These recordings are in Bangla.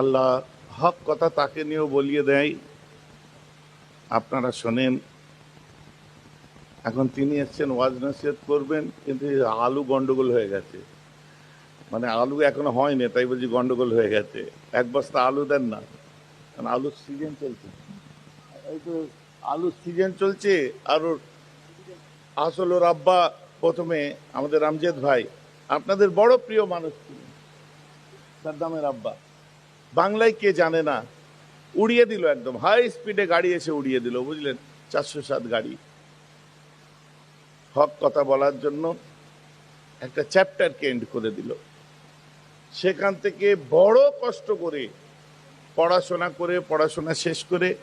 আল্লাহ হক কথা তাকে নিয়েও বলিয়ে দেয়। আপনারা শোনেন, এখন তিনি এসছেন, ওয়াজ নসিহত করবেন, কিন্তু আলু গন্ডগোল হয়ে গেছে। মানে আলু এখনও হয়নি, তাই বলছি গন্ডগোল হয়ে গেছে। এক বস্তা আলু দেন না, কারণ আলুর সিজন চলছে। এই তো আলুর সিজন চলছে, আর ওর আসল ওর আব্বা প্রথমে আমাদের রামজেদ ভাই, আপনাদের বড় প্রিয় মানুষ ছিলেন সাদ্দামের আব্বা। বাংলায় কে জানে না? উড়িয়ে দিল একদম। হাই স্পিডে গাড়ি এসে উড়িয়ে দিল, বুঝলেন? চারশো সাত গাড়ি। হক কথা বলার জন্য একটা চ্যাপ্টারকে এন্ড করে দিল। সেখান থেকে বড় কষ্ট করে পড়াশোনা করে, পড়াশোনা শেষ করে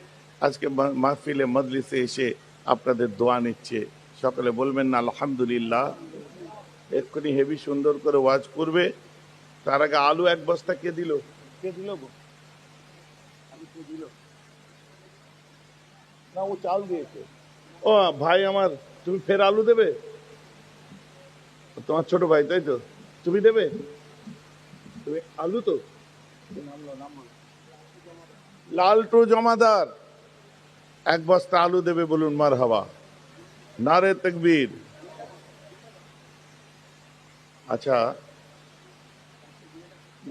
আজকে মাহফিলে, মজলিসে এসে আপনাদের দোয়া নিচ্ছে। সকালে বলবেন না আলহামদুলিল্লাহ। এক্ষুনি হেভি সুন্দর করে ওয়াজ করবে। তার আগে আলু এক বস্তা কে দিল? কে দিল গো? আলু কে দিল? না, ও চাল দিয়েছে। ও, ভাই আমার, তুমি ফের আলু দেবে? তোমার ছোট ভাই, তাই তো? তুমি দেবে? তুমি আলু তো? লালটু জমাদার। এক বস্তা আলু দেবে বলুন মার হাওয়া নারে তকবীর। আচ্ছা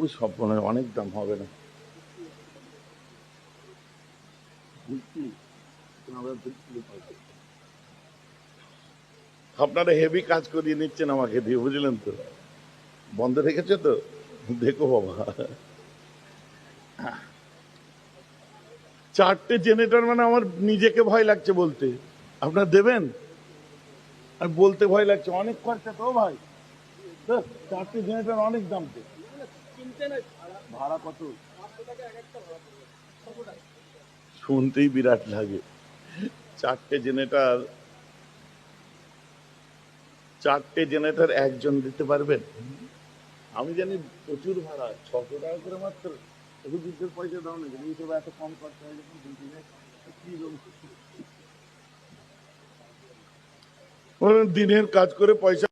ওই সব মনে অনেক দাম হবে না। আপনারা হেভি কাজ করিয়ে নিচ্ছেন আমাকে দিয়ে, বুঝলেন তো? বন্ধ রেখেছে তো? দেখো বাবা। চারটে জেনারেটর মানে আমার নিজেকে ভয় লাগছে বলতে। আপনার দেবেন? আর বলতে ভয় লাগছে। অনেক খরচা তো ভাই। চারটে জেনারেটর অনেক দাম তো। ভাড়া কত? শুনতেই বিরাট লাগে। চারটে জেনারেটর চারটে একজন দিতে পারবেন? আমি জানি প্রচুর ভাড়া, ছশো টাকা করে মাত্র। হুজুরদের পয়সা দাও না কিন্তু এত কম খরচা হয় যখন দিনের কাজ করে পয়সা